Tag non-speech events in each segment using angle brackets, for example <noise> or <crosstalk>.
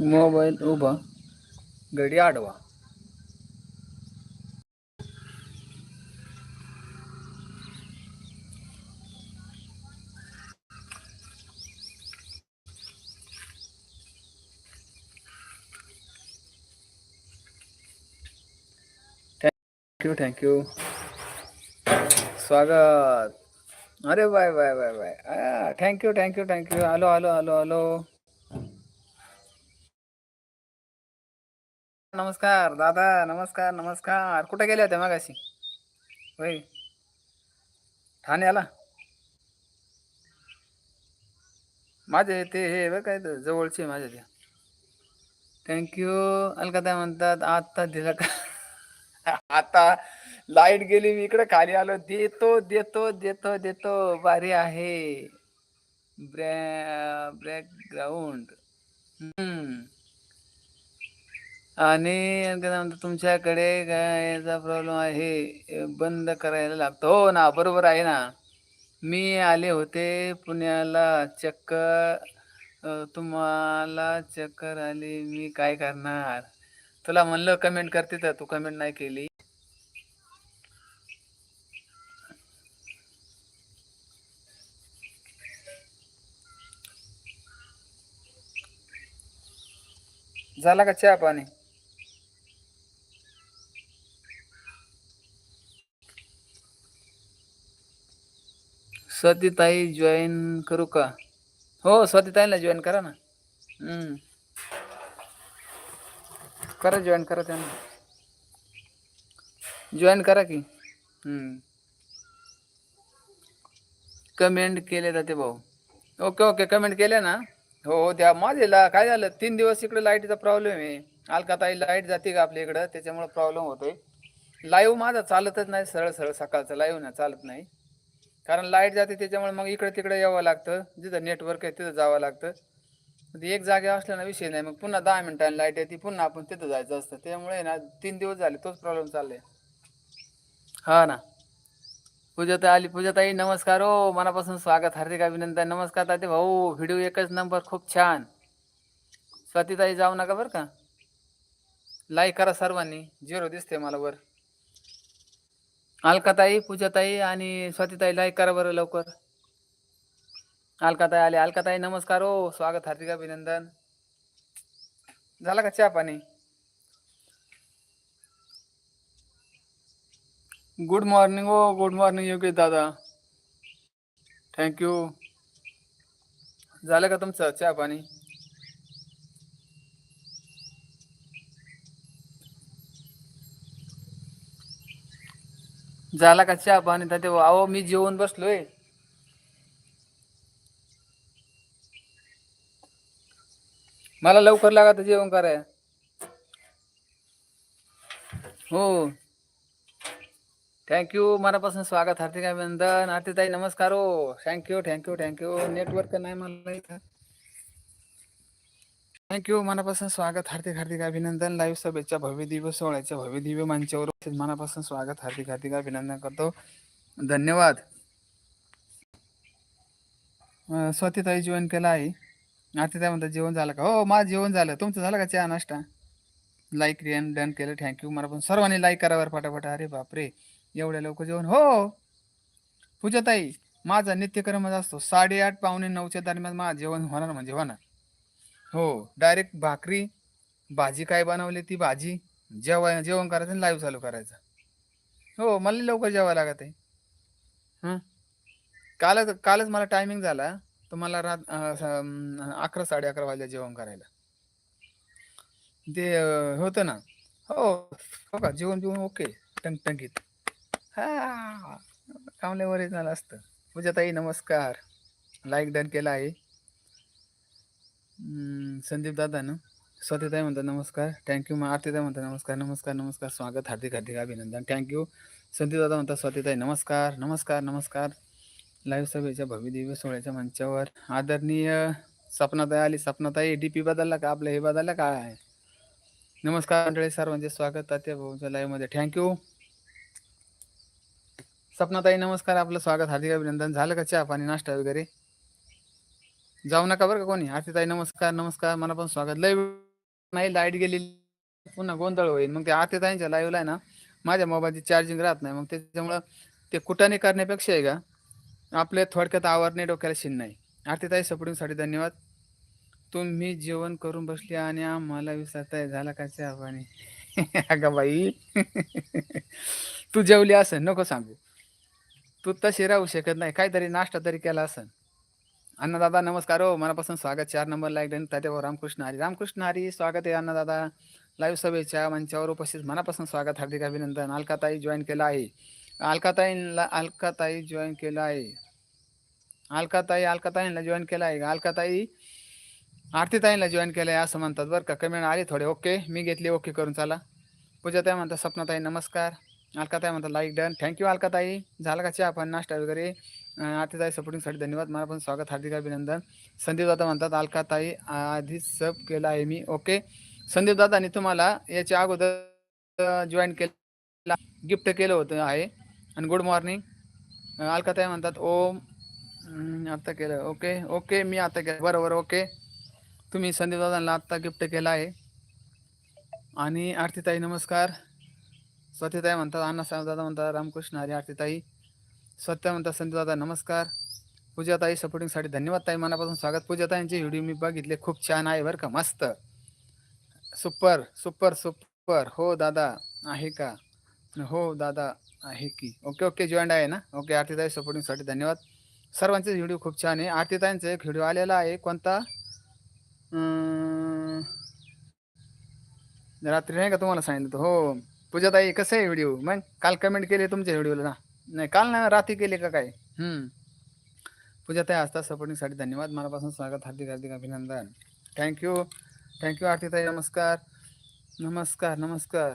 Mobile उभा. घडी आडवा. थँक्यू थँक्यू स्वागत. अरे bye bye bye bye. Thank you thank you thank you आलो आलो आलो आलो. नमस्कार दादा नमस्कार नमस्कार. कुठे गेले होते मागाशी? होय. ठाण्याला माझे ते हे बघ काय जवळचे माझ्या ते. थँक्यू अलकाताई म्हणतात आत्ता दिला का? <laughs> आता लाइट गेली मी इकडे खाली आलो. देतो देतो देतो देतो. भारी आहे. ब्रॅ बॅकग्राऊंड हम्म. आणि काय म्हणतात तुमच्याकडे काय याचा प्रॉब्लेम आहे बंद करायला लागतो. हो ना बरोबर आहे ना. मी आले होते पुण्याला चक्कर तुम्हाला चक्कर आली मी काय करणार? तुला म्हणलं कमेंट करते तर तू कमेंट नाही केली. झाला का चहा पाणी? स्वातीताई जॉईन करू का? हो स्वातीताईला जॉईन करा ना. करा जॉईन करा त्यांना. जॉईन करा की. कमेंट केले जाते भाऊ. ओके ओके कमेंट केले ना? हो, हो त्या माझेला काय झालं? तीन दिवस इकडे लाईटीचा प्रॉब्लेम आहे. अलकाताई लाइट जाते का आपल्या इकडं? त्याच्यामुळे प्रॉब्लेम होतोय. लाईव्ह माझा चालतच नाही सरळ सरळ सकाळचं लाईव्ह ना चालत नाही. कारण लाइट जाते त्याच्यामुळे मग इकडे तिकडे यावं लागतं. जिथं नेटवर्क आहे तिथं जावं लागतं. ते एक जागे असल्यानं विषय नाही. मग पुन्हा दहा मिनिटांनी लाइट येते पुन्हा आपण तिथं जायचं असतं. त्यामुळे ना तीन दिवस झाले तोच प्रॉब्लेम चाललाय. हा ना. पूजाताई आली. पूजाताई नमस्कार. हो मनापासून स्वागत. हार्दिक अभिनंदन. नमस्कार ताते भाऊ. व्हिडिओ एकच नंबर. खूप छान. स्वातीताई जाऊ नका बरं का. लाईक करा सर्वांनी. झिरो दिसते मला वर. अलकाताई पूजाताई आणि स्वातीताई लाईक करा बरं लवकर. अलकाताई आले. अलकाताई नमस्कार हो. स्वागत हार्दिक अभिनंदन. झाला का चहा पाणी? गुड मॉर्निंग हो. गुड मॉर्निंग योगेश दादा. थँक्यू झालं का तुमचं चहा पाणी? झाला का चहा पाणी? तर ते अहो मी जेवून बसलोय. मला लवकर लागत जेवण कराय हो. थँक्यू मनापासून स्वागत. हार्दिक अभिनंदन. आरतीताई नमस्कार हो. थँक्यू थँक्यू थँक्यू नेटवर्क नाही मला इथं. थँक्यू मनापासून स्वागत. हार्दिक हार्दिक अभिनंदन. लाईव्ह सभेच्या भव्य दिव्य सोहळ्याच्या भव्य दिव्य मंचावर मनापासून स्वागत. हार्दिक हार्दिक अभिनंदन करतो. धन्यवाद. अं, स्वातीताई जेवण केलं आहे. आरतीताई म्हणतात जेवण झालं का? हो, हो माझं जेवण झालं. तुमचं झालं का चहा नाश्ता? लाईक रिअन डन केलं. थँक्यू मनापासून सर्वांनी लाईक करावर फटाफट अरे बापरे. एवढ्या लवकर जेवण? हो. हो. पूजाताई माझा नित्यक्रमच असतो. साडेआठ पावणे नऊच्या दरम्यान माझं जेवण होणार म्हणजे होणार. हो डायरेक्ट भाकरी भाजी काय बनवली ती भाजी? जेवण जेवण करायचं आणि लाईव्ह चालू करायचं. हो मला लवकर जेवायला लागत आहे. हां? कालच कालच मला टायमिंग झाला तर मला रात अकरा साडे अकरा वाजल्या जेवण करायला. ते होतं ना. हो हो का? जेवण जेवण ओके. टंगटंगीत हा कामल्यावर झालं असतं. पूजाताई नमस्कार. लाईक डन केला आहे. संदीप दादा ना? स्वातीताई म्हणतात नमस्कार. थँक्यू मग आरतीताई म्हणतात नमस्कार नमस्कार नमस्कार. स्वागत हार्दिक हार्दिक अभिनंदन. थँक्यू संदीप दादा म्हणतात स्वातीताई नमस्कार नमस्कार नमस्कार. लाईव्ह सभेच्या भव्य सोहळ्याच्या मंचावर आदरणीय सपनाताई आली. सपनाताई डी पी बदलला का? आपलं हे बदललं काय? आहे नमस्कार मंडळी सर्वांचे स्वागत. तात्या भाऊच्या लाईव्हमध्ये थँक्यू सपनाताई नमस्कार. आपलं स्वागत हार्दिक अभिनंदन. झालं का चहा पाणी नाश्ता वगैरे? जाऊ नका बरं का कोणी. आरतीताई नमस्कार नमस्कार. मला पण स्वागत. लय नाही लाइट गेली. पुन्हा गोंधळ होईल. मग ते आरतीताईंच्या लाईव्हला आहे ना माझ्या मोबाईलची चार्जिंग राहत नाही. मग त्याच्यामुळं ते कुटाने करण्यापेक्षा आहे का आपले थोडक्यात आवरणे डोक्याला शिन नाही. आरतीताई सपोर्टिंगसाठी धन्यवाद. तुम्ही जेवण करून बसली आणि आम्हाला विसरताय. झाला का चहा पाणी <laughs> अगं बाई. <laughs> तू जेवली असेल नको सांगू. तू तशी राहू शकत नाही. काहीतरी नाश्ता तरी केला असेल अन्नदादा नमस्कार हो. मनापासून स्वागत. चार नंबर लाईक देऊन तात्याभाऊ रामकृष्ण हरी. रामकृष्ण हरी स्वागत आहे अन्नदादा. लाईव्ह सभेच्या मंचावर उपस्थित. मनापासून स्वागत. हार्दिक अभिनंदन. अलकाताई जॉईन केला आहे. अलकाताईंला अलकाताई जॉईन केला आहे. अलकाताई अलकाताईंना जॉईन केला आहे. अलकाताई आरतीताईंना जॉईन केलं आहे असं म्हणतात बरं का. कमेंट आली थोडे. ओके मी घेतली. ओके करून चला. पूजाताई म्हणतात सपनाताई नमस्कार. अलकाताई म्हणतात लाईक डन थँक्यू अलकाताई. झाला का चहा पण नाश्ता वगैरे? आरतीताई सपोर्टिंगसाठी धन्यवाद. मला पण स्वागत हार्दिक अभिनंदन. संदीप दादा म्हणतात अलकाताई आधीच सब केला आहे मी. ओके संदीप दादानी तुम्हाला याच्या अगोदर जॉईन केला गिफ्ट केलं होतं आहे. आणि गुड मॉर्निंग अलकाताई म्हणतात ओम. आता केलं. ओके ओके मी आता केलं. बरोबर ओके तुम्ही संदीप दादांना आत्ता गिफ्ट केला आहे. आणि आरतीताई नमस्कार. स्वतीताई म्हणतात अण्णासाहेब दादा म्हणतात रामकृष्ण हरी आरतीताई स्वतः म्हणतात संदीप दादा नमस्कार. पूजाताई सपोर्टिंगसाठी धन्यवाद ताई. मनापासून स्वागत. पूजाताईंचे व्हिडिओ मी बघितले. खूप छान आहे बरं का? मस्त. Super super super. हो दादा आहे का? हो दादा आहे की? ओके ओके जॉईंट आहे ना? ओके आरतीताई सपोर्टिंगसाठी धन्यवाद. सर्वांचे व्हिडिओ खूप छान आहे. आरतीताईंचा एक व्हिडिओ आलेला आहे. कोणता? रात्री नाही का तुम्हाला सांगितलं हो. पूजाताई कसं आहे व्हिडिओ? मग काल कमेंट केली तुमच्या व्हिडिओला ना? नाही काल ना रात्री केले का काय? पूजाताई असतात सपोर्टिंगसाठी धन्यवाद. मनापासून स्वागत हार्दिक हार्दिक अभिनंदन. थँक्यू थँक्यू आरतीताई नमस्कार. नमस्कार नमस्कार.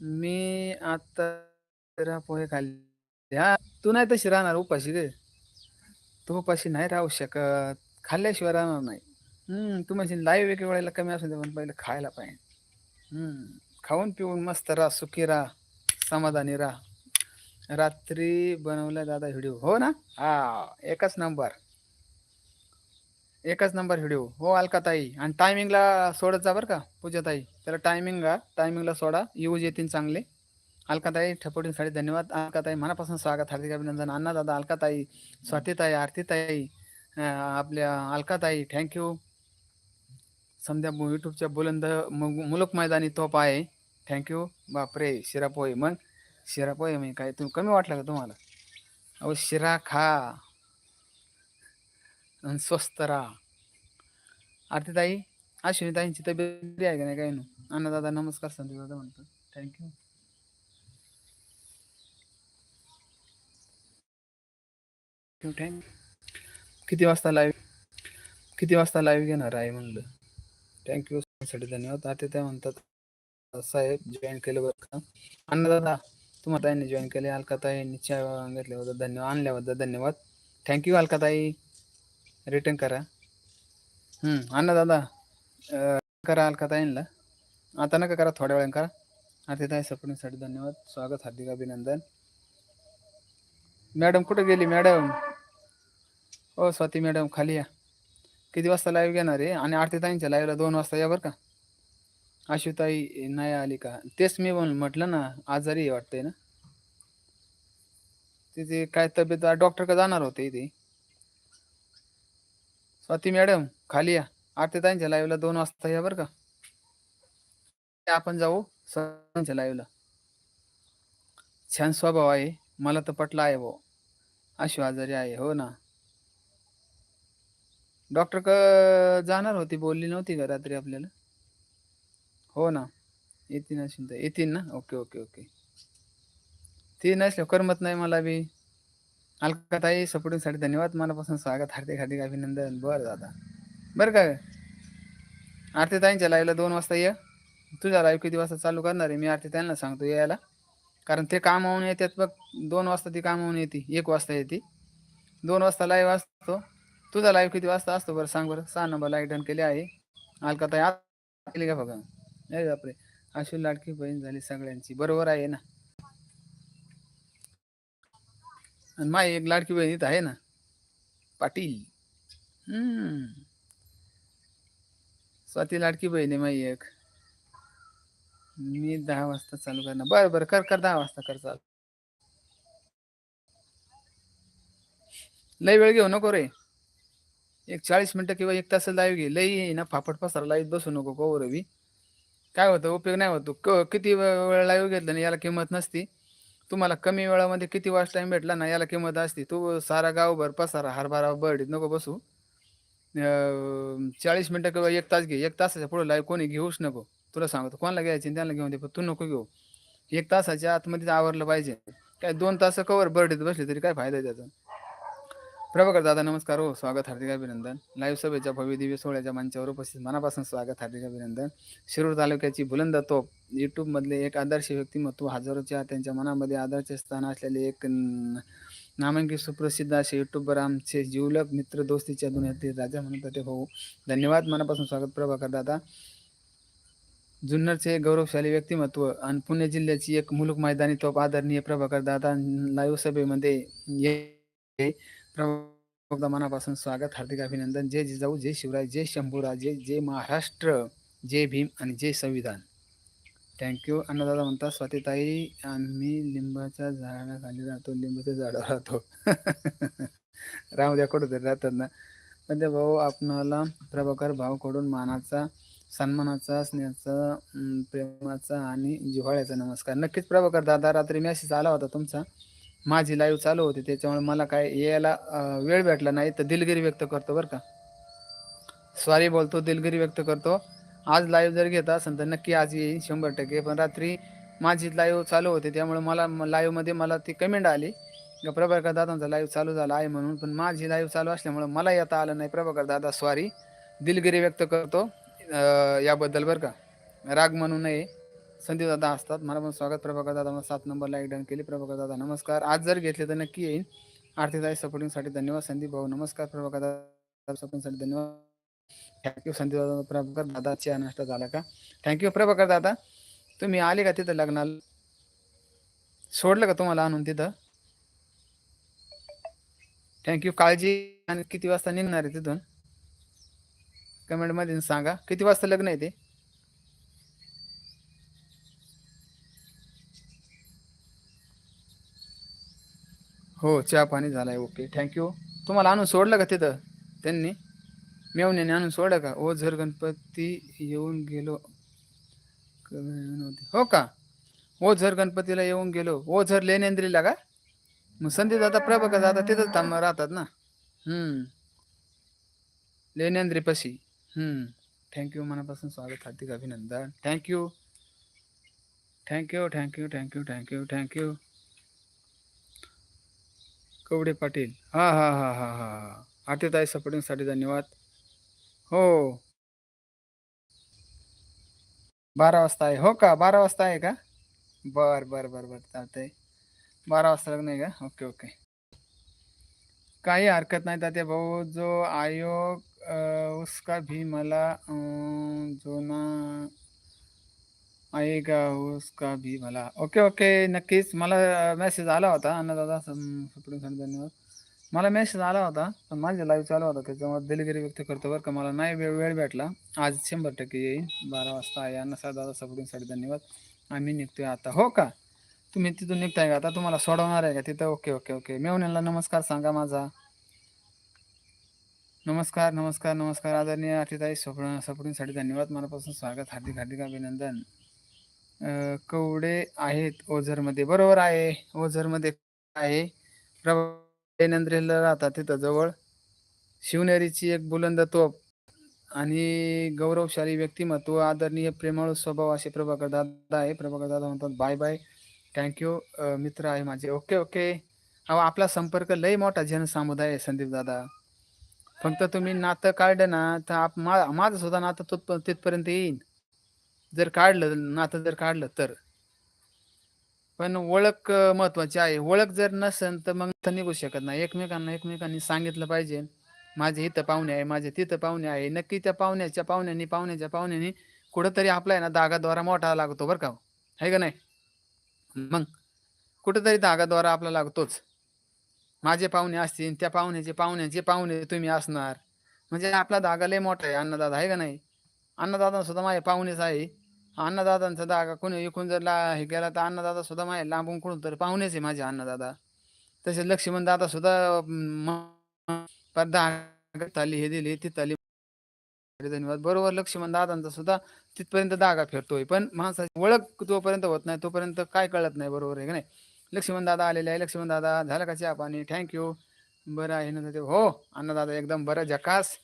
मी आता पोहे खाल्ले हा तू नाही तशी राहणार उपाशी दे तू उपाशी नाही राहू शकत. खाल्ल्याशिवाय राहणार नाही. तू म्हणजे लाईव्ह एके वेळेला कमी असून पण पहिलं खायला पाहिजे. हम्म. खाऊन पिऊन मस्त राहा सुखी राहा समाधानी राहा. रात्री बनवला दादा व्हिडिओ हो ना? हा एकच नंबर एकच नंबर व्हिडिओ हो अलकाताई. आणि टायमिंगला सोडत जा बरं का पूजाताई. त्याला टायमिंग टायमिंगला सोडा. यूज येतील चांगले. अलकाताई ठपोटींसाठी धन्यवाद. अलकाताई मनापासून स्वागत. हार्दिक अभिनंदन. अण्णा दादा अलकाताई स्वातीताई आरतीताई आपल्या अलकाताई थँक्यू समजा यूट्यूबच्या बुलंद मुलुक मैदानी तोप आहे. थँक्यू बापरे शिरा पोहे. मग? शिरा पोहे म्हणजे काय? तुम्ही कमी वाटलं का तुम्हाला? अहो शिरा खा. आणि स्वस्त राहा. आरतीताई अश्विनीताईंची तब्येत आहे का नाही काय ना अन्नदादा नमस्कार संदीप दादा म्हणतो. थँक्यू थँक्यू किती वाजता लाईव्ह किती वाजता लाईव्ह घेणार आहे म्हणलं? थँक्यू साठी धन्यवाद. आता त्या म्हणतात साहेब जॉईन केलं बरं का? अन्नदादा तुम्हाला ताईंनी जॉईन केले अलकाताईंनी चहा घेतल्याबद्दल धन्यवाद. आणल्याबद्दल धन्यवाद थँक्यू अलकाताई रिटर्न करा. अन्नदादा करा अलकाताईंना आता नका करा थोड्या वेळाने करा. आता ताई सपोर्टिंगसाठी धन्यवाद. स्वागत हार्दिक अभिनंदन. मॅडम कुठे गेली मॅडम? हो स्वाती मॅडम खाली या. किती वाजता लाईव्ह घेणार आहे? आणि आरतीताईंच्या लाईव्हला दोन वाजता या बरं का? आशुताई नाही आली का? तेच मी म्हटलं ना आजारी वाटतंय ना. तिथे काय तब्येत डॉक्टर का जाणार होते इथे. स्वाती मॅडम खाली या. आरती ताईंच्या लाईव्हला दोन वाजता या बरं का. आपण जाऊ सरांच्या लाईव्हला छान स्वभाव आहे. मला तर पटला आहे भाऊ. अशी आजारी आहे हो ना. डॉक्टर क जाणार होती बोलली नव्हती का रात्री आपल्याला? हो ना. येतील ना चिंता येतील ना? Okay okay okay. ती नसल्या करमत नाही मला बी. अलकाताई सपोर्टिंगसाठी धन्यवाद. मनापासून स्वागत. हार्दिक हार्दिक अभिनंदन. बरं दादा. बरं का? आरती ताईंच्या लाईव्हला दोन वाजता ये. तुझा लाईव्ह किती वाजता चालू करणार आहे? मी आरती ताईंना सांगतो यायला. कारण ते काम होऊन येतात बघ. दोन वाजता ती काम होऊन येते. एक वाजता येते. दोन वाजता लाईव्ह असतो. तुझा लाईव्ह किती वाजता असतो बरं सांग बरं? सहा नंबर लाईव्ह डन केले आहे. अलकाताई आत केली का बघा? नाही बापरे. अशी लाडकी बहीण झाली सगळ्यांची. बरोबर आहे ना? आणि माई एक लाडकी बहीण इथं आहे ना? पाटील. हम्म. स्वाती लाडकी बहीण आहे माई एक. मी दहा वाजता चालू करणार. बरं बरं कर कर दहा वाजता कर चालू. लई वेळ घेऊ नको रे. एक चाळीस मिनिटं किंवा एक तास लाईव्ह घे. लई ना फापट पसारा लाईव्ह बसू नको कोवर रवी काय होतं उपयोग नाही होतो. क किती वेळ लाईव्ह घेतलं ना याला किंमत नसती. तुम्हाला कमी वेळामध्ये किती वाज टाइम भेटला ना याला किंमत असते. तू सारा गावभर पसारा हरभरा बर्डीत नको बसू. चाळीस मिनटं किंवा एक तास घे. एक तासाच्या पुढे लाईव्ह कोणी घेऊच नको. तुला सांगतो कोणाला घ्यायची त्यांना घेऊन दे पण तू नको घेऊ. एक तासाच्या आतमध्ये आवरलं पाहिजे. काय दोन तास कवर बर्डीत बसले तरी काय फायदा त्याचा? प्रभाकर दादा नमस्कार. हो स्वागत. हार्दिक अभिनंदन. लाईव्ह सभेच्या भव्य दिव्य सोहळ्याच्या मंचावर उपस्थित मनापासून स्वागत. हार्दिक अभिनंदन. शिरूर तालुक्याची बुलंद तोप युट्यूबमधले एक आदर्श व्यक्तिमत्व हजारोच्या त्यांच्या मनामध्ये आदर्श स्थान असलेले एक नामांकित सुप्रसिद्ध असे युट्यूबर आमचे जीवलक मित्र दोस्तीच्या दुनियातील राजा म्हणत होते. भाऊ धन्यवाद. मनापासून स्वागत प्रभाकर दादा. जुन्नरचे गौरवशाली व्यक्तिमत्व आणि पुणे जिल्ह्याची एक मुलूक मैदानी तोप आदरणीय प्रभाकर दादा लाईव्ह सभेमध्ये ये मनापासून स्वागत हार्दिक अभिनंदन. जय जिजाऊ जय शिवराय जय शंभूराज जय जय महाराष्ट्र जय भीम आणि जय संविधान. थँक्यू अन्नदादा म्हणतात स्वातीताई आम्ही लिंबाच्या झाडाखाली राहतो लिंबाच्या झाडावर राहतो. <laughs> राहू द्या कुठं राहतात ना. पण ते भाऊ आपणाला प्रभाकर भाऊकडून मानाचा सन्मानाचा स्नेहाचा प्रेमाचा आणि जिव्हाळ्याचा नमस्कार. नक्कीच प्रभाकर दादा रात्री मॅसेज आला होता तुमचा. माझी लाईव्ह चालू होती त्याच्यामुळे मला काय यायला वेळ भेटला नाही. तर दिलगिरी व्यक्त करतो बरं का. सॉरी बोलतो दिलगिरी व्यक्त करतो. आज लाईव्ह जर घेत असेल तर नक्की आज येईल शंभर टक्के. पण रात्री माझी लाईव्ह चालू होती त्यामुळे मला लाईव्हमध्ये मला ती कमेंट आली. प्रभाकर दादांचा लाईव्ह चालू झाला आहे म्हणून. पण माझी लाईव्ह चालू असल्यामुळे मला येता आलं नाही. प्रभाकर दादा सॉरी दिलगिरी व्यक्त करतो याबद्दल बरं का. राग म्हणू नये. संदीप दादा असतात. मला पण स्वागत. प्रभाकर दादा मला सात नंबरला लाईक डन केली. प्रभाकर दादा नमस्कार. आज जर घेतले तर नक्की येईन. आर्थिक दाई सपोर्टिंगसाठी धन्यवाद. संदीप भाऊ नमस्कार. प्रभाकर दादा सपोर्टिंगसाठी धन्यवाद. थँक्यू संदीप दादा प्रभाकर दादा चहा नाश्ता झाला का? थँक्यू प्रभाकर दादा तुम्ही आले का तिथं लग्नाला? सोडलं का तुम्हाला आणून तिथं? थँक्यू काळजी. आणि किती वाजता निघणार आहे तिथून? कमेंटमध्ये सांगा. किती वाजता लग्न आहे ते? हो चहा पाणी झालाय ओके. थँक्यू तुम्हाला आणून सोडलं का तिथं? त्यांनी? मेवण्याने आणून सोडलं का? ओ झर गणपती येऊन गेलो. हो का? ओ झर गणपतीला येऊन गेलो. ओ झर लेनेंद्रीला का? मग संधी दादा प्रभाकर दादा तिथंच थांब राहतात ना? हम्म. लेनेंद्री पशी. हम्म. थँक्यू मनापासून स्वागत हार्दिक अभिनंदन. Thank you thank you thank you thank you thank you thank you Kawade Patil. हा हा हा हा हा हा. आतिताई सपोर्टिंगसाठी धन्यवाद. हो. बारा वाजता आहे. हो का? बारा वाजता आहे का? बर बर बर बर. चालतंय. बारा वाजता लग्न आहे का? Okay okay. काही हरकत नाही तात्या भाऊ. जो आयोग उसका भी मला जो ना आएगा उसका भी भला। ओके ओके नक्कीच. मला मेसेज आला होता अन्नदादा सपोर्टिंगसाठी धन्यवाद. मला मेसेज आला होता पण माझ्या लाईव्ह चालू होता त्याच्यामुळे दिलगिरी व्यक्त करतो बरं का. मला नाही वेळ वेळ भेटला. आज शंभर टक्के येईल. बारा वाजता आहे. अन्न दादा सपोर्टिंगसाठी धन्यवाद. आम्ही निघतोय आता. हो का? तुम्ही तिथून निघताय का? आता तुम्हाला सोडवणार आहे का? तिथं ओके ओके ओके मेवण्याला नमस्कार सांगा माझा. नमस्कार नमस्कार नमस्कार. आदरणीय अतिताई सपोर्टिंगसाठी धन्यवाद. मनापासून स्वागत. हार्दिक हार्दिक अभिनंदन. कवडे आहेत ओझरमध्ये. बरोबर आहे. ओझरमध्ये आहे. प्रभेंद्रेला राहतात तिथं जवळ. शिवनेरीची एक बुलंद तोप आणि गौरवशाली व्यक्तिमत्व आदरणीय प्रेमळ स्वभाव असे प्रभाकर दादा आहे. प्रभाकर दादा म्हणतात बाय बाय. थँक्यू मित्र आहे माझे. Okay okay. अहो आपला संपर्क लय मोठा जनसमुदाय आहे संदीप दादा. फक्त तुम्ही नातं काढलं ना तर आप मा माझं सुद्धा नातं तुत तिथपर्यंत येईन. जर काढलं नातं जर काढलं तर. पण ओळख महत्वाची आहे. ओळख जर नसेल तर मग निघू शकत नाही. एकमेकांना एकमेकांनी सांगितलं पाहिजे. माझे इथं पाहुणे आहे माझे तिथं पाहुणे आहे. नक्की त्या पाहुण्याच्या पाहुण्यांनी पाहुण्याच्या पाहुण्यांनी कुठंतरी आपला आहे ना दागाद्वारा मोठा लागतो बरं का हो. आहे का नाही? मग कुठंतरी दागाद्वारा आपला लागतोच. माझे पाहुणे असतील त्या पाहुण्याचे पाहुण्याचे पाहुणे तुम्ही असणार. म्हणजे आपला धागा लय मोठा आहे अन्नदादा आहे का नाही? अन्नदाता सुद्धा माझे पाहुणेच आहे. अन्नदादांचा दागा कोणी एकूण जर ला हे गेला तर अन्नदादा सुद्धा माझे लांबून कोण तर पाहुणेच आहे माझे अन्नदादा. तसेच लक्ष्मण दादा सुद्धा दागा आली हे दिली ती थाली धन्यवाद. बरोबर लक्ष्मण दादांचा सुद्धा तिथपर्यंत दागा फिरतोय. पण माणसाची ओळख तोपर्यंत होत नाही तोपर्यंत काय कळत नाही बरोबर आहे का नाही? लक्ष्मण दादा आलेले आहे. लक्ष्मण दादा झालं का चहा पाणी? थँक्यू बरं आहे ना ते हो अन्नदादा एकदम बरं झकास.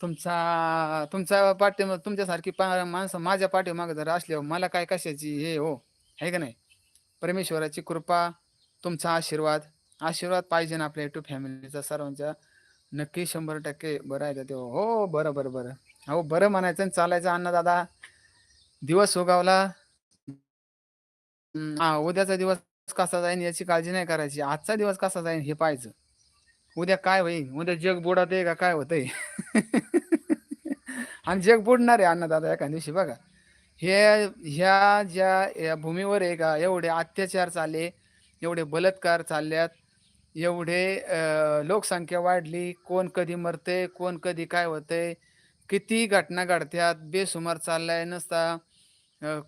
तुमचा तुमचा पाठी तुमच्यासारखी पा माणसं माझ्या पाठीमागं जर असल्यावर मला काय कशाची हे हो आहे का नाही? परमेश्वराची कृपा तुमचा आशीर्वाद आशीर्वाद पाहिजे ना आपल्या युट्यूब फॅमिलीचा सर्वांच्या. नक्की शंभर टक्के बरं आहे ते? हो बरं बरं बरं. हो बरं म्हणायचं आणि चालायचं अन्नदादा दिवस उगावला. हा उद्याचा दिवस कसा जाईल याची काळजी नाही करायची. आजचा दिवस कसा जाईल हे पाहायचं. उद्या काय होईल? उद्या जग बुडात आहे का? काय होतंय? <laughs> आणि जग बुडणार आहे अन्नदादा एका दिवशी बघा. हे ह्या ज्या या भूमीवर आहे का? एवढे अत्याचार चालले एवढे बलात्कार चालल्यात एवढे लोकसंख्या वाढली कोण कधी मरते कोण कधी काय होतंय किती घटना घडत्यात बेसुमार चाललाय नसता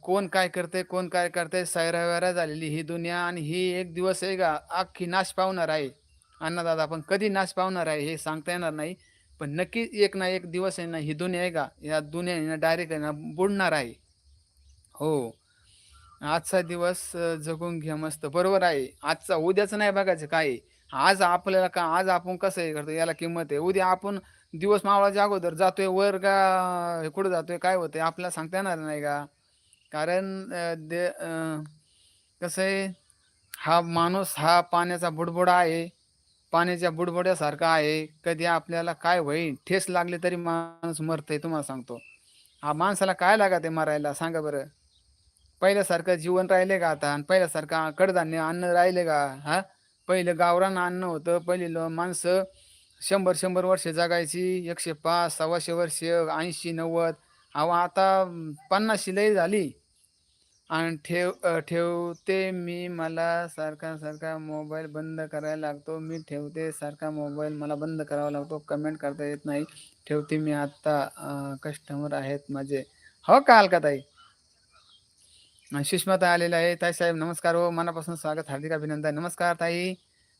कोण काय करते कोण काय करते सैरावैरा झालेली ही दुनिया आणि ही एक दिवस आहे का? अख्खी नाश पावणार आहे. अण्णादादा पण कधी नाश पावणार आहे हे सांगता येणार नाही पण नक्की एक ना एक दिवस आहे ना ही दुनिया आहे का? या दुनिया डायरेक्ट आहे ना बुडणार आहे. हो. आजचा दिवस जगून घ्या मस्त. बरोबर आहे. आजचा उद्याचं नाही बघायचं काय. आज आपल्याला का आज आपण कसं हे करतो याला किंमत आहे. उद्या आपण दिवस मावळाच्या अगोदर जातोय वर का हे कुठं जातोय काय होतंय आपल्याला सांगता येणार नाही का? कारण दे कसं आहे हा माणूस हा पाण्याचा बुडबुडा आहे. पाण्याच्या बुडबुड्यासारखा आहे. कधी आपल्याला काय होईल ठेस लागले तरी माणूस मरतंय तुम्हाला सांगतो. हा माणसाला काय लागत आहे मरायला? सांगा बरं. पहिल्यासारखं जीवन राहिले का आता? आणि पहिल्यासारखं कडधान्य अन्न राहिले का? हा? पहिलं गावरान अन्न होतं. पहिली माणसं शंभर शंभर वर्ष जगायची. एकशे पाच सव्वाशे वर्ष ऐंशी नव्वद. अहो आता पन्नासशी लई झाली. आणि ठेव ठेवते मी मला सारखा सारखा मोबाईल बंद करायला लागतो. मी ठेवते सारखा मोबाईल मला बंद करावा लागतो. कमेंट करता येत नाही. ठेवते मी आत्ता कस्टमर आहेत माझे. हो का अलका ताई आणि सुष्माताई आलेल्या आहे ताईसाहेब नमस्कार हो. मनापासून स्वागत हार्दिक अभिनंदन. नमस्कार ताई.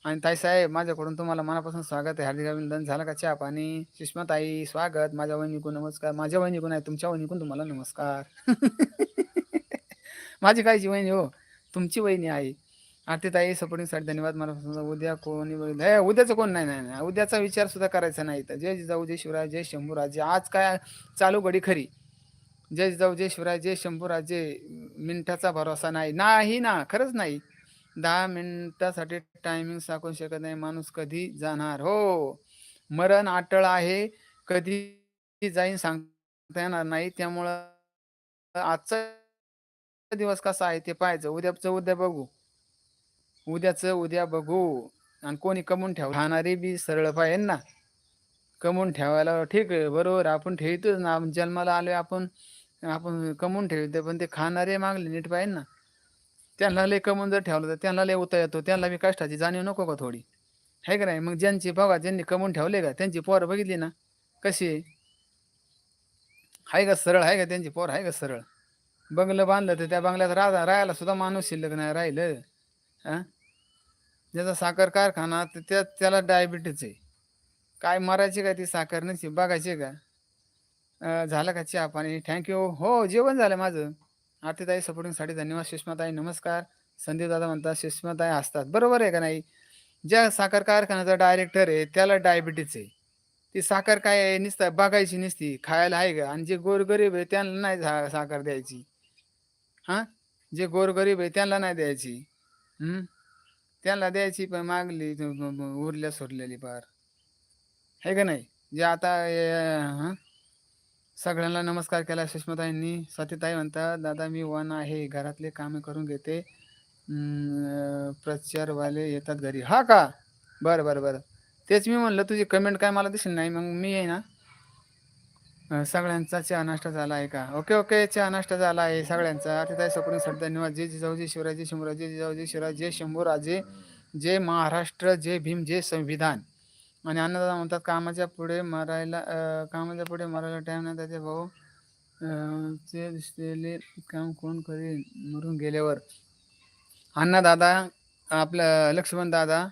आणि ताईसाहेब माझ्याकडून तुम्हाला मनापासून स्वागत आहे. हार्दिक अभिनंदन. झालं का चहा पाणी? सुष्माताई स्वागत. माझ्या वहिनीकून नमस्कार. माझ्या वहिनीकून आहे. तुमच्या वहिनीकून तुम्हाला नमस्कार. <laughs> माझी कायची वहिनी हो तुमची वहिनी आहे. आरतीताई सपोर्टिंगसाठी धन्यवाद. मला समजा उद्या कोणी हे उद्याचं कोण? नाही नाही नाही. उद्याचा विचार सुद्धा करायचा नाही तर जय जिजाऊ जय शिवराय जय शंभूराजे आज काय चालू घडी खरी. जय जिजाऊ जय शिवराय जय शंभूराजे मिनिटाचा भरोसा नाही. नाही ना खरंच नाही. दहा मिनिटासाठी टायमिंग साकू शकत नाही. माणूस कधी जाणार? हो. मरण आटळ आहे. कधी जाईन सांगता येणार नाही. त्यामुळं आजचं दिवस कसा आहे ते पाहायचं. उद्याचं उद्या बघू. उद्याचं उद्या बघू. आणि कोणी कमवून ठेव. राहणारे बी सरळ पाहिजे ना. कमवून ठेवायला ठीक आहे. बरोबर. आपण ठेवतोच ना. आपण जन्माला आलो आपण. आपण कमवून ठेवतो पण ते खाणारे मागले नीट पाहिजे ना. त्यांना लय कमवून जर ठेवलं तर त्यांना लय उता येतो. त्यांना बी कष्टाची जाणीव नको का थोडी? आहे का नाही? मग ज्यांची बघा ज्यांनी कमवून ठेवले का? त्यांची पोर बघितली ना? कशी आहे? आहे का सरळ? आहे का त्यांची पोर? आहे का सरळ? बंगलं बांधलं तर त्या बंगल्यात राहा राहायला सुद्धा माणूस शिल्लक नाही राहिलं. हां? ज्याचा साखर कारखाना तर त्या त्याला डायबिटीज आहे. काय मरायची का ती साखर नसती बघायची का? झालं का चहा पाणी? थँक्यू हो जेवण झालं माझं. आरतीताई सपोर्टिंगसाठी धन्यवाद. सुषमाताई नमस्कार. संदीप दादा म्हणतात सुषमाताई असतात बरोबर आहे का नाही? ज्या साखर कारखान्याचा डायरेक्टर आहे त्याला डायबिटीज आहे. ती साखर काय आहे नुसतं बघायची नसती खायला आहे का? आणि जे गोरगरीब आहे त्यांना नाही झा- साखर द्यायची. हां? जे गोरगरीब आहे त्यांना नाही द्यायची. त्यांना द्यायची पण मागली उरल्या सोडलेली पार. आहे का नाही? जे आता अं, सगळ्यांना नमस्कार केला सुष्माताईंनी. सतीताई म्हणतात दादा मी वन आहे घरातले कामे करून घेते. प्रचारवाले येतात घरी. हा का? बरं बरं बरं. तेच मी म्हणलं तुझी कमेंट काय मला दिसली नाही मग मी आहे ना सगळ्यांचा चहा नाश्ता झाला आहे का? ओके ओके चहा नाश्ता झाला आहे सगळ्यांचा. अतिथय सपोर्टिंग धन्यवाद. जय जिजाऊजी शिवराजी शिवराय जिजाऊजी शंभूराज जे शिवराज जय शंभूराजे जय महाराष्ट्र जय भीम जय संविधान. आणि अन्नदादा म्हणतात कामाच्या पुढे मरायला कामाच्या पुढे मरायला टाईम नाही त्याचे भाऊ चे ते दिसलेले काम कोण करेल मरून गेल्यावर. अन्नदादा आपलं लक्ष्मण दादा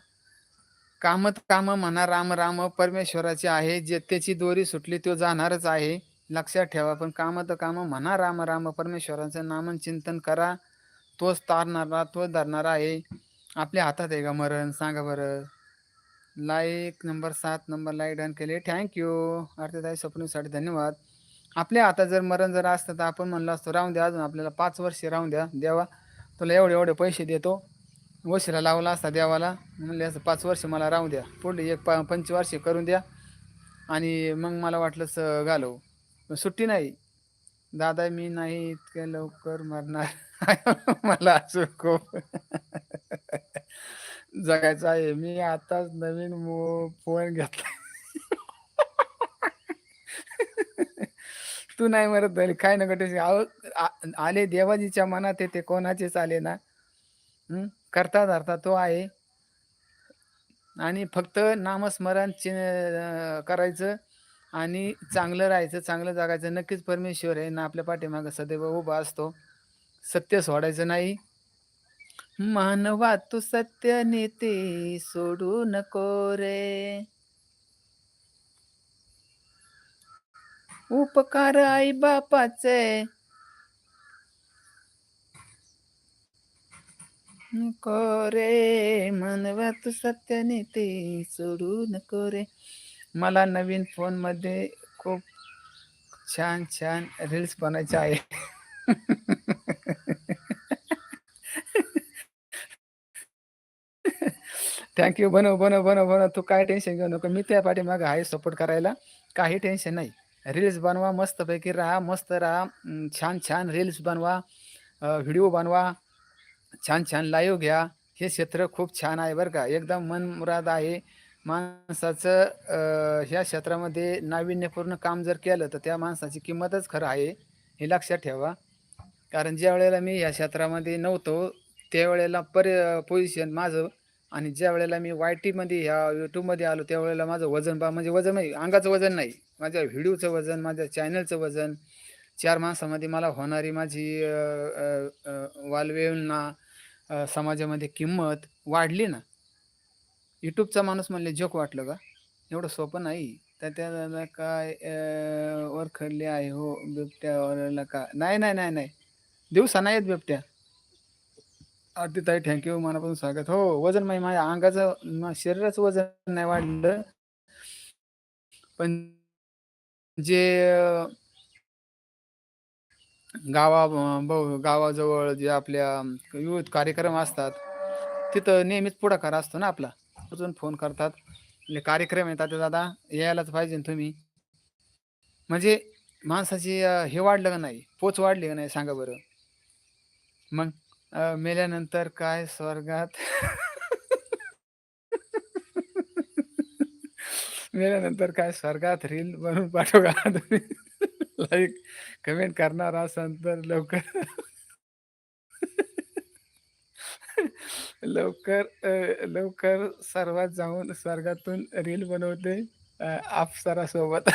कामत काम म्हणा राम राम परमेश्वराचे आहे जे त्याची दोरी सुटली तो जाणारच आहे. लक्षात ठेवा पण कामत तर काम म्हणा राम राम परमेश्वराचं नामन चिंतन करा. तोच तारणारा तोच धरणारा आहे. आपल्या हातात आहे का मरण? सांगा बरं. लाईक नंबर सात नंबर लाईक डन केले. थँक्यू आरतीताई स्वप्नसाठी धन्यवाद. आपल्या हातात जर मरण जर असतं तर आपण म्हणलं असतो राहून द्या अजून आपल्याला पाच वर्ष राहून द्या देवा. तुला एवढे एवढे पैसे देतो. वशिला लावला असता देवाला. म्हणले असं पाच वर्ष मला राहू द्या. पुढे एक प पंचवार्षिक करून द्या. आणि मग मला वाटलंच घालव. सुट्टी नाही. दादा मी नाही इतक्या लवकर मरणार. <laughs> मला असं खूप <laughs> जगायचं आहे. मी आताच नवीन मो फोन घेतला. <laughs> तू नाही मरत झाली. काय नका आ- आले देवाजीच्या मनात येते कोणाचेच आले ना. करता धरता तो आहे. आणि फक्त नामस्मरण चि करायचं आणि चांगलं राहायचं चांगलं जगायचं. नक्कीच परमेश्वर आहे ना आपल्या पाठीमागं सदैव उभा असतो. सत्य सोडायचं नाही. मानवा तू सत्य नेते सोडू नको रे. उपकार आई बापाचे. नको रे म्हणवा तू सत्य ते सोडू नको रे मला नवीन फोनमध्ये खूप छान छान रील्स बनायचे आहे. थँक्यू बनव बनव बनव बनव. तू काय टेन्शन घेऊ नको. मी त्या पाठीमागं आहे सपोर्ट करायला. काही टेन्शन नाही. रील्स बनवा मस्तपैकी राहा मस्त राहा. छान छान रील्स बनवा. व्हिडिओ बनवा. छान छान लाईव्ह घ्या. हे क्षेत्र खूप छान आहे बरं का. एकदम मनमुराद आहे. माणसाचं ह्या क्षेत्रामध्ये नाविन्यपूर्ण काम जर केलं तर त्या माणसाची किंमतच खरं आहे. हे लक्षात ठेवा. कारण ज्या वेळेला मी ह्या क्षेत्रामध्ये नव्हतो त्यावेळेला पर पोझिशन माझं आणि ज्या वेळेला मी वाय टीमध्ये ह्या यूट्यूबमध्ये आलो त्यावेळेला माझं वजन बा म्हणजे वजन नाही अंगाचं वजन नाही. माझ्या व्हिडिओचं वजन माझ्या चॅनलचं वजन चार माणसामध्ये मला होणारी माझी वालवेलना समाजामध्ये किंमत वाढली ना यूट्यूबचा माणूस म्हणले जोक वाटलं का? एवढं सोपं नाही. तर त्याला काय वर वरखडले आहे हो बिबट्या वरला का? नाही नाही नाही नाही. दिवसा नाही आहेत बिबट्या. आरतीताई थँक्यू मनापासून स्वागत. हो वजन नाही माझ्या अंगाचं शरीराचं वजन नाही वाढलं. पण जे गावा अं, ब- गावाजवळ जे आपल्या विविध कार्यक्रम असतात तिथं नेहमीच पुढाकार असतो ना आपला. अजून फोन करतात. म्हणजे कार्यक्रम येतात ते दादा यायलाच पाहिजे तुम्ही. म्हणजे माणसाची हे वाढलं का नाही? पोच वाढली का नाही सांगा बरं. मग मेल्यानंतर काय स्वर्गात? <laughs> मेल्यानंतर काय स्वर्गात रील बनवून पाठव का तुम्ही? लाईक कमेंट करणार असाल तर लवकर लवकर अ, लवकर सर्वात जाऊन स्वर्गातून रील बनवते अ, अप्सरासोबत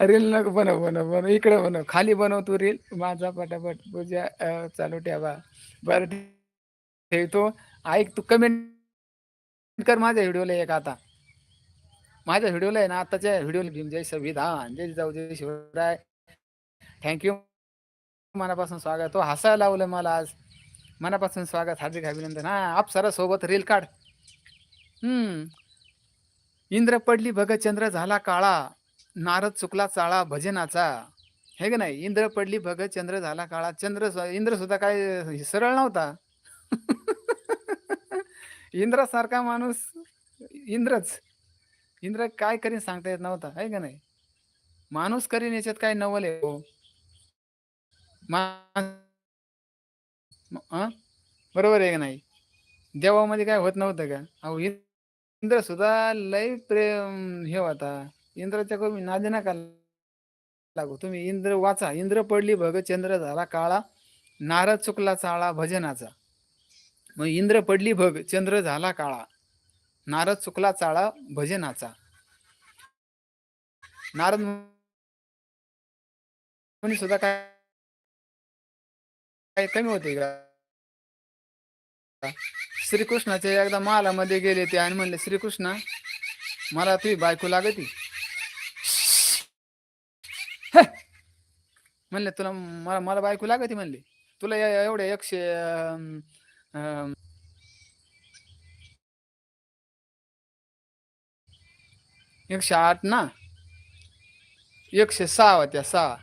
रील नको बनव बनव बनव इकडे बनव खाली बनव तू रील माझा पटापट पूजा अ, चालू ठेवा. बरं ठे- ठेवतो. ऐक तू कमेंट कर माझ्या व्हिडिओला एक आता. माझ्या व्हिडिओला आहे ना आताच्या व्हिडिओला भीम जय संविधान जय जाऊ जय शिवराय. थँक्यू मनापासून स्वागत हो. हसायला लावलं मला आज. मनापासून स्वागत हार्दिक अभिनंदन. हा अप्सरा सोबत रील काढ. हम्म. इंद्र पडली भगतचंद्र झाला काळा. नारद चुकला चाळा भजनाचा. हे का नाही? इंद्र पडली भगत चंद्र झाला काळा. चंद्र इंद्र सुद्धा काय सरळ नव्हता. <laughs> इंद्रासारखा माणूस इंद्रच. इंद्र काय करीन सांगता येत नव्हता आहे का नाही? माणूस करीन याच्यात काय नवल आहे? हो बरोबर आहे का नाही? देवामध्ये काय होत नव्हतं का? अहो इंद्र सुद्धा लय प्रेम हे होता. इंद्राच्या कमी नादी नका लागू. तुम्ही इंद्र वाचा. इंद्र पडली भग चंद्र झाला काळा नारद चुकला चाळा भजनाचा. मग इंद्र पडली भग चंद्र झाला काळा. नारद चुकला चाळा भजनाचा नारद सुद्धा काय काय कमी होते का? एकदा महालामध्ये गेले ते आणि म्हणले श्रीकृष्ण मला तुझी बायको लागती. म्हणले तुला मला मला बायको लागती? म्हणले. तुला या- एवढे एकशे एकशे आठ ना? एकशे सहा होत्या सहा.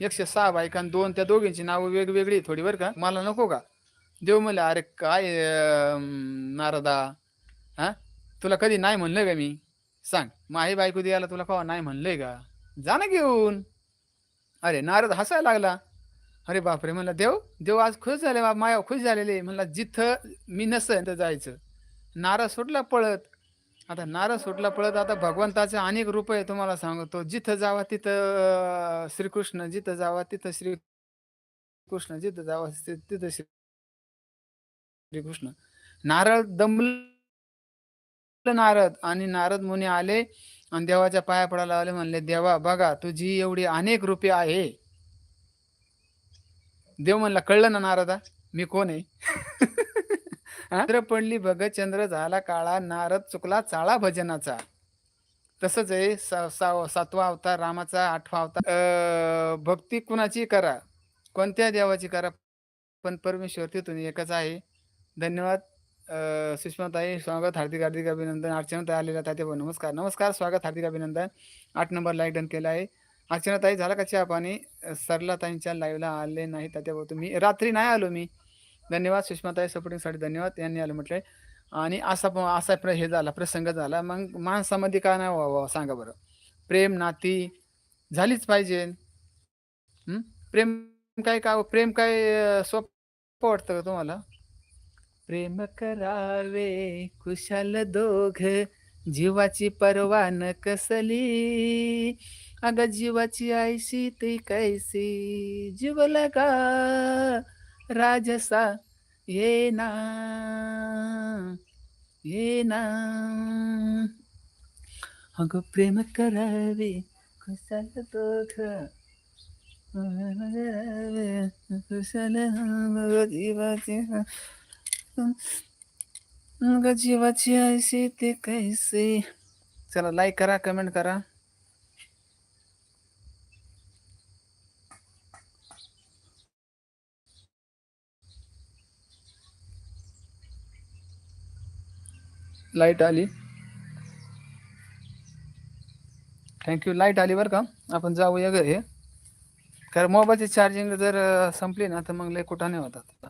एकशे सहा बायका आणि दोन त्या दोघींची नावं वेगवेगळी थोडी बरं का. मला नको का? देव म्हणले अरे काय नारदा? हा? तुला कधी नाही म्हणलं का मी? सांग. माही बायको द्यायला तुला कवा नाही म्हणलंय का? जा ना घेऊन. अरे नारद हसायला लागला. अरे बापरे. म्हणला देव देव आज खुश झाले बाप माया खुश झालेले म्हणला जिथं मी नसेन तर जायचं. नारद सुटला पळत. आता नारद सुटला पळत आता भगवंताचे अनेक रूप आहे तुम्हाला सांगतो. जिथं जावा तिथं अं, श्रीकृष्ण जिथं जावा तिथं श्री कृष्ण जिथं जावा ति- तिथं श्री श्रीकृष्ण. नारद दमलं नारद आणि नारद मुनी आले आणि देवाच्या पाया पडायला आले म्हणले देवा बघा तुझी एवढी अनेक रूपे आहे. देव म्हणला कळलं ना नारदा मी कोण आहे? <laughs> चंद्र पडली बघ चंद्र झाला काळा नारद चुकला चाळा भजनाचा. तसंच आहे सा- सा- सातवा अवतार रामाचा आठवा अवतार. अं, भक्ती कुणाची करा? कोणत्या देवाची करा? पण परमेश्वर तिथून एकच आहे. धन्यवाद. अं, सुषमाताई स्वागत. हार्दिक हार्दिक अभिनंदन. अर्चनाताई आलेल्या तात्या नमस्कार. नमस्कार स्वागत. हार्दिक अभिनंदन. आठ नंबर लाईक डन केला आहे. अर्चनाताई झाला का चहा पाणी? सरला ताईंच्या लाईव्हला आले नाही. तात्या भाऊ तुम्ही रात्री नाही आलो मी. धन्यवाद. सुषमाताई सपोर्टिंगसाठी धन्यवाद. यांनी आलं म्हटलंय. आणि असा असा प्र हे झाला प्रसंग झाला. मग माणसामध्ये का नाही व्हावं सांगा बरं. प्रेम नाती झालीच पाहिजे. प्रेम काय का हो? प्रेम काय अं, सोपं वाटतं का तुम्हाला? प्रेम करावे कुशाल दोघ जीवाची पर्वा न कसली अग जीवाची आयशी ती कैसी जीव लगा. राजसा ये ना ये ना। अग प्रेम करावे कुशाल दोघ कुशाल जीवाची अग जीवाची आयशी ते कैसे? चला लाईक करा कमेंट करा. लाइट आली. थँक्यू लाइट आली बरं का? आपण जाऊया घरी. कारण मोबाईलची चार्जिंग जर संपली ना तर मग लय कुठाने होतात.